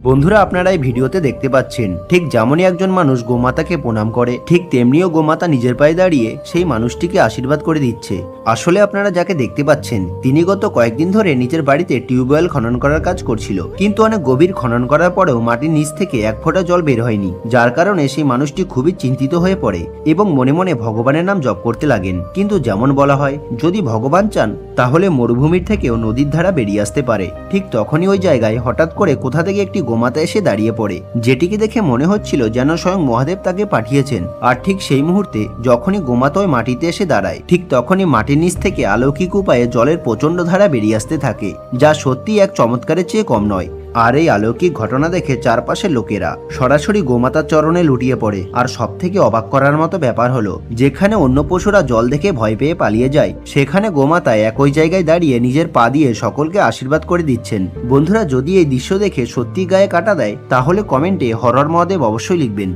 বন্ধুরা, আপনারা এই ভিডিওতে দেখতে পাচ্ছেন, ঠিক যেমনই একজন মানুষ গোমাতাকে প্রণাম করে, ঠিক তেমনিও গোমাতা নিজের পায়ে দাঁড়িয়ে সেই মানুষটিকে আশীর্বাদ করে দিচ্ছে। আসলে আপনারা যাকে দেখতে পাচ্ছেন, তিনি গত কয়েকদিন ধরে নিজের বাড়িতে টিউবওয়েল খনন করার কাজ করছিল। কিন্তু অনেক গভীর খনন করার পরেও মাটির নিচ থেকে এক ফোঁটা জল বের হয়নি, যার কারণে সেই মানুষটি খুবই চিন্তিত হয়ে পড়ে এবং মনে মনে ভগবানের নাম জপ করতে লাগেন। কিন্তু যেমন বলা হয়, যদি ভগবান চান তাহলে মরুভূমির থেকেও নদীর ধারা বেরিয়ে আসতে পারে। ঠিক তখনই ওই জায়গায় হঠাৎ করে কোথা থেকে একটি গোমাতা এসে দাঁড়িয়ে পড়ে। যেটিকে দেখে মনে হচ্ছিল যেন স্বয়ং মহাদেব তাকে পাঠিয়েছেন। আর ঠিক সেই মুহূর্তে যখনই গোমাতয় মাটিতে এসে দাঁড়ায়, ঠিক তখনই মাটির নিচ থেকে আলৌকিক উপায়ে জলের প্রচণ্ড ধারা বেরিয়ে আসতে থাকে, যা সত্যি এক চমৎকারের চেয়ে কম নয়। আর এই আলৌকিক ঘটনা দেখে চারপাশের লোকেরা সরাসরি গোমাতার চরণে লুটিয়ে পড়ে। আর সব থেকে অবাক করার মতো ব্যাপার হলো, যেখানে অন্য পশুরা জল দেখে ভয় পেয়ে পালিয়ে যায়, সেখানে গোমাতা একই জায়গায় দাঁড়িয়ে নিজের পা দিয়ে সকলকে আশীর্বাদ করে দিচ্ছেন। বন্ধুরা, যদি এই দৃশ্য দেখে সত্যি গায়ে কাটা দেয়, তাহলে কমেন্টে হরর মহাদেব অবশ্যই লিখবেন।